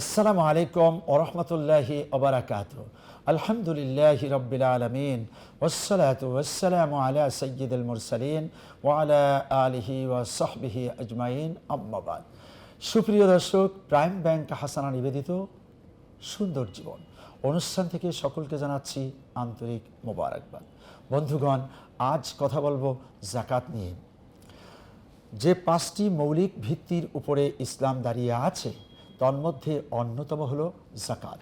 আসসালামু আলাইকুম ওরহমতুল্লাহি ওবরাকাত আলহামদুলিল্লাহ রব্বিল আলমিন। ওসলাত ওসালাম আলা সৈয়দুল মুরসালিন ওয়ালা আলিহি ওয়াসহবিহি আজমাইন। আম্মাবাদ সুপ্রিয় দর্শক, প্রাইম ব্যাংক হাসানা নিবেদিত সুন্দর জীবন। অনুষ্ঠান থেকে সকলকে জানাচ্ছি আন্তরিক মোবারকবাদ। বন্ধুগণ, আজ কথা বলব জাকাত নিয়ে। যে পাঁচটি মৌলিক ভিত্তির উপরে ইসলাম দাঁড়িয়ে আছে তন্মধ্যে অন্যতম হল জাকাত।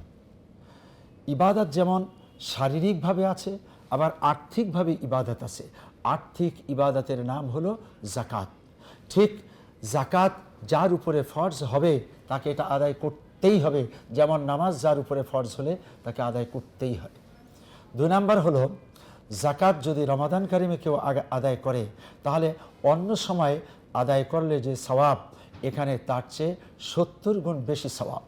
ইবাদত যেমন শারীরিকভাবে আছে, আবার আর্থিকভাবে ইবাদত আছে। আর্থিক ইবাদতের নাম হলো জাকাত। ঠিক জাকাত যার উপরে ফরজ হবে, তাকে এটা আদায় করতেই হবে। যেমন নামাজ যার উপরে ফরজ হলে, তাকে আদায় করতেই হয় দুই নাম্বার হলো, জাকাত যদি রমাদান কারিমে কেউ আদায় করে, তাহলে অন্য সময় আদায় করলে যে সওয়াব এখানে তার চেয়ে সত্তর গুণ বেশি সওয়াব।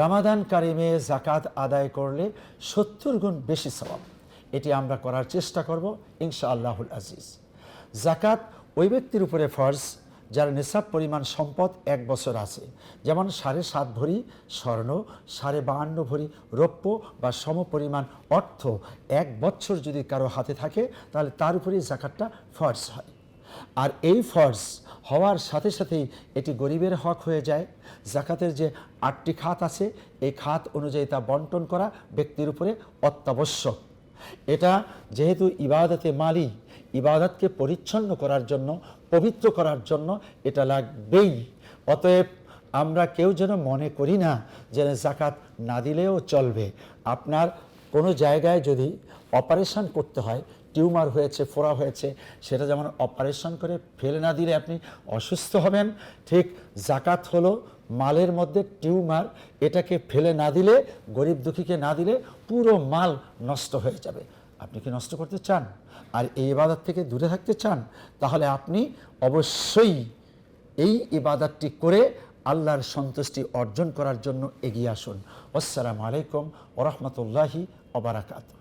রামাদান কারিমে জাকাত আদায় করলে সত্তর গুণ বেশি সওয়াব। এটি আমরা করার চেষ্টা করব ইনশা আল্লাহুল আজিজ। জাকাত ওই ব্যক্তির উপরে ফরজ, যার নিসাব পরিমাণ সম্পদ এক বছর আছে। যেমন সাড়ে সাত ভরি স্বর্ণ, সাড়ে বাহান্ন ভরি রৌপ্য বা সম পরিমাণ অর্থ এক বছর যদি কারও হাতে থাকে, তাহলে তার উপরেই জাকাতটা ফরজ হয়। আর এই ফরজ হওয়ার সাথে সাথেই এটি গরিবের হক হয়ে যায়। জাকাতের যে আটটি খাত আছে, এই খাত অনুযায়ী তা বন্টন করা ব্যক্তির উপরে অত্যাবশ্যক। এটা যেহেতু ইবাদতে মালি, ইবাদতকে পরিচ্ছন্ন করার জন্য, পবিত্র করার জন্য এটা লাগবেই। অতএব আমরা কেউ যেন মনে করি না যে জাকাত না দিলেও চলবে। আপনার কোনো জায়গায় যদি অপারেশন করতে হয় টিউমার হয়েছে ফোড়া হয়েছে, সেটা যেমন অপারেশন করে ফেলে না দিলে আপনি অসুস্থ হবেন, ঠিক জাকাত হলো মালের মধ্যে টিউমার, এটাকে ফেলে না দিলে, গরিব দুঃখীকে না দিলে পুরো মাল নষ্ট হয়ে যাবে। আপনি কি নষ্ট করতে চান? আর এই ইবাদত থেকে দূরে থাকতে চান? তাহলে আপনি অবশ্যই এই ইবাদতটি করে আল্লাহর সন্তুষ্টি অর্জন করার জন্য এগিয়ে আসুন। আসসালামু আলাইকুম ওরহমতুল্লাহি ওবরাকাতু